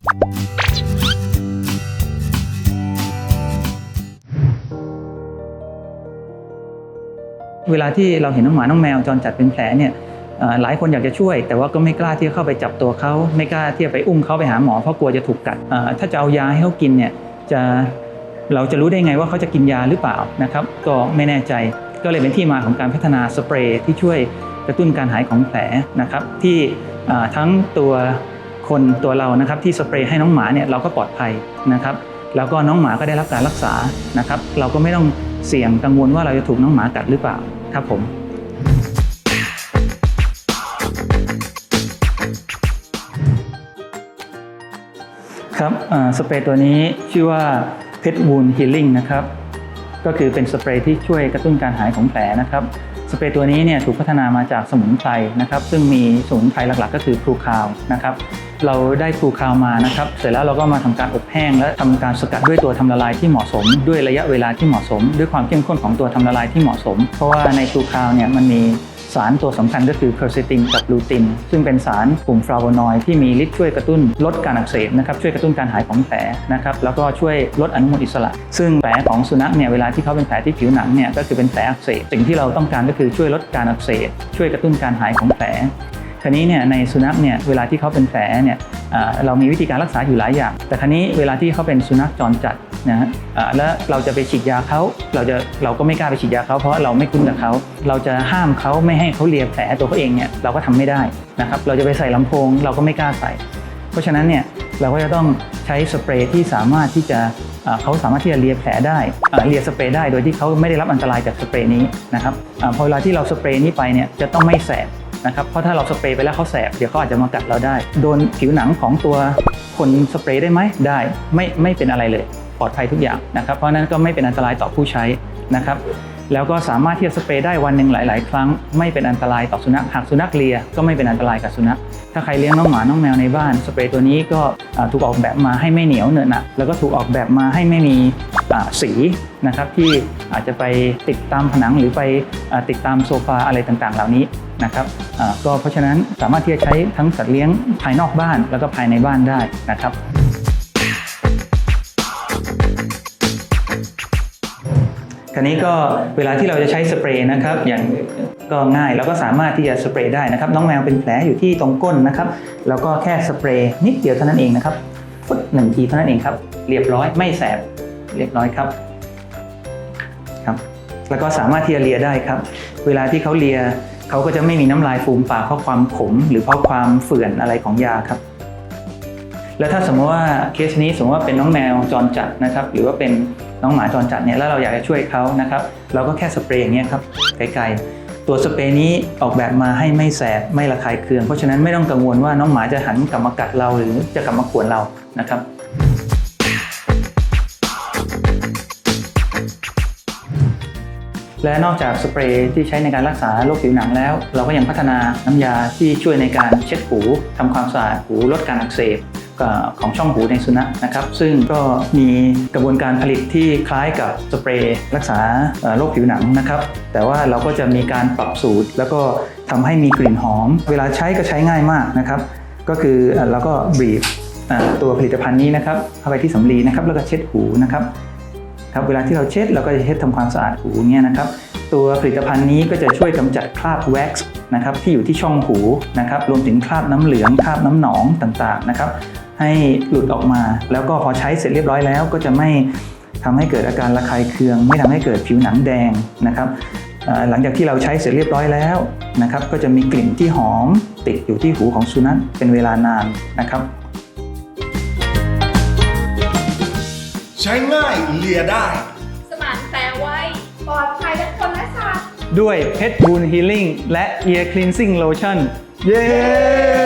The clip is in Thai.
เวลาที่เราเห็นน้องหมาน้องแมวจรจัดเป็นแผลเนี่ยหลายคนอยากจะช่วย แต่ว่าก็ไม่กล้าที่จะเข้าไปจับตัวเขาไม่กล้าที่จะไปอุ้มเขาไปหาหมอเพราะกลัวจะถูกกัดถ้าจะเอายาให้เขากินเนี่ยจะเราจะรู้ได้ไงว่าเขาจะกินยาหรือเปล่านะครับ ก็ไม่แน่ใจก็เลยเป็นที่มาของการพัฒนาสเปรย์ที่ช่วยกระตุ้นการหายของแผลนะครับ ที่ทั้งตัว คนตัวเรานะครับที่สเปรย์ให้น้องหมาเนี่ยเราก็ปลอดภัยนะครับแล้วก็น้องหมาก็ได้รับการรักษานะครับ เราก็ไม่ต้องเสี่ยงกังวลว่าเราจะถูกน้องหมากัดหรือเปล่าครับผมครับสเปรย์ตัวนี้ชื่อว่า Pet Wound Healing นะครับก็คือเป็นสเปรย์ที่ช่วยกระตุ้นการหายของแผลนะครับสเปรย์ตัวนี้เนี่ยถูกพัฒนามาจากสมุนไพรนะครับ ซึ่งมีสมุนไพรหลักๆ ก็คือพลูคาวนะครับ เราได้พลูคาวมานะครับ เสร็จแล้วเราก็มาทำการอบแห้งและทำการสกัดด้วยตัวทำละลายที่เหมาะสม ด้วยระยะเวลาที่เหมาะสม ด้วยความเข้มข้นของตัวทำละลายที่เหมาะสม เพราะว่าในพลูคาวเนี่ยมันมีสารตัวสำคัญก็คือเคอร์เซตินกับลูติน ซึ่งเป็นสารกลุ่มฟลาโวนอยด์ที่มีฤทธิ์ช่วยกระตุ้นลดการอักเสบนะครับช่วยกระตุ้นการหายของแผลนะครับแล้วก็ช่วยลดอนุมูลอิสระ ซึ่งแผลของสุนัขเนี่ยเวลาที่เขาเป็นแผลที่ผิวหนังเนี่ยก็คือเป็นแผลอักเสบสิ่งที่เราต้องการก็คือช่วยลดการอักเสบช่วยกระตุ้นการหายของแผล คราวนี้เนี่ยในสุนัขเนี่ยเวลาที่เขาเป็นแผลเนี่ยเรามีวิธีการรักษาอยู่หลายอย่าง แต่คราวนี้เวลาที่เขาเป็นสุนัขจรจัดนะฮะแล้วเราจะไปฉีดยาเขาเราจะเราก็ไม่กล้าไปฉีดยาเขาเพราะเราไม่คุ้นกับเขา เราจะห้ามเขาไม่ให้เขาเลียแผลตัวเขาเองเนี่ยเราก็ทำไม่ได้นะครับเราจะไปใส่ลำโพง เราก็ไม่กล้าใส่ เพราะฉะนั้นเนี่ยเราก็จะต้องใช้สเปรย์ที่สามารถที่จะเขาสามารถที่จะเลียแผลได้เลียสเปรย์ได้โดยที่เขาไม่ได้รับอันตรายจากสเปรย์นี้นะครับอพอเวลาที่เราสเปรย์นี้ไปเนี่ยจะต้องไม่แสบ นะครับ เพราะถ้าเราสเปรย์ไปแล้วเขาแสบ เดี๋ยวเขาอาจจะมากัดเราได้ โดนผิวหนังของตัวคนสเปรย์ได้ไหมได้ ไม่ไม่เป็นอะไรเลย ปลอดภัยทุกอย่างนะครับ เพราะนั้นก็ไม่เป็นอันตรายต่อผู้ใช้นะครับ แล้วก็สามารถที่จะสเปรย์ได้วันหนึ่งหลาย ๆ ครั้ง ไม่เป็นอันตรายต่อสุนัขหากสุนัขเลียก็ไม่เป็นอันตรายกับสุนัขถ้าใครเลี้ยงน้องหมาน้องแมวในบ้าน สเปรย์ตัวนี้ก็ถูกออกแบบมาให้ไม่เหนียวเหนอะหนะแล้วก็ถูกออกแบบมาให้ไม่มีสีนะครับที่อาจจะไปติดตามผนังหรือไปอติดตามโซฟาอะไรต่างๆ เหล่านี้นะครับก็เพราะฉะนั้นสามารถที่จะใช้ทั้งสัตว์เลี้ยงภายนอกบ้านแล้วก็ภายในบ้านได้นะครับ คราวนี้ก็เวลาที่เราจะใช้สเปรย์นะครับ อย่างก็ง่ายเราก็สามารถที่จะสเปรย์ได้นะครับ น้องแมวเป็นแผลอยู่ที่ตรงก้นนะครับแล้วก็แค่สเปรย์นิดเดียวเท่านั้นเองนะครับฟึดหนึ่งทีเท่านั้นเองครับ เรียบร้อยไม่แสบเรียบร้อยครับครับ แล้วก็สามารถที่จะเลียได้ครับ เวลาที่เขาเลียเขาก็จะไม่มีน้ำลายฟูมปากเพราะความขม หรือเพราะความเฝื่อนอะไรของยาครับแล้วถ้าสมมติว่าเคสนี้สมมติว่าเป็นน้องแมวจรจัดนะครับ หรือว่าเป็น น้องหมาจรจัดเนี่ยแล้วเราอยากจะช่วยเขานะครับเราก็แค่สเปรย์อย่างเงี้ยครับไกลๆตัวสเปรย์นี้ออกแบบมาให้ไม่แสบไม่ระคายเคือง เพราะฉะนั้นไม่ต้องกังวลว่าน้องหมาจะหันกลับมากัดเราหรือจะกลับมาขวนเรานะครับและนอกจากสเปรย์ที่ใช้ในการรักษาโรคผิวหนังแล้ว เราก็ยังพัฒนาน้ำยาที่ช่วยในการเช็ดหูทำความสะอาดหูลดการอักเสบ ของช่องหูในสุนัขนะครับ ซึ่งก็มีกระบวนการผลิตที่คล้ายกับสเปรย์รักษาโรคผิวหนังนะครับ แต่ว่าเราก็จะมีการปรับสูตร แล้วก็ทำให้มีกลิ่นหอม เวลาใช้ก็ใช้ง่ายมากนะครับ ก็คือเราก็บีบตัวผลิตภัณฑ์นี้นะครับเข้าไปที่สำลีนะครับ แล้วก็เช็ดหูนะครับครับเวลาที่เราเช็ดเราก็จะเช็ดทำความสะอาดหูเนี่ยนะครับ ตัวผลิตภัณฑ์นี้ก็จะช่วยกำจัดคราบแว็กซ์นะครับที่อยู่ที่ช่องหูนะครับ รวมถึงคราบน้ำเหลืองคราบน้ำหนองต่างๆนะครับ ให้หลุดออกมา แล้วก็พอใช้เสร็จเรียบร้อยแล้ว ก็จะไม่ทำให้เกิดอาการระคายเคือง ไม่ทำให้เกิดผิวหนังแดงนะครับเอ่อหลังจากที่เราใช้เสร็จเรียบร้อยแล้วนะครับก็จะมีกลิ่นที่หอมติดอยู่ที่หูของสุนัขเป็นเวลานานนะครับ ใช้ง่ายเลียได้ สมานแปลไว้ปลอดภัยทั้งคนและสัตว์ด้วย Pet Wound Healing และ Ear Cleansing Lotion เย้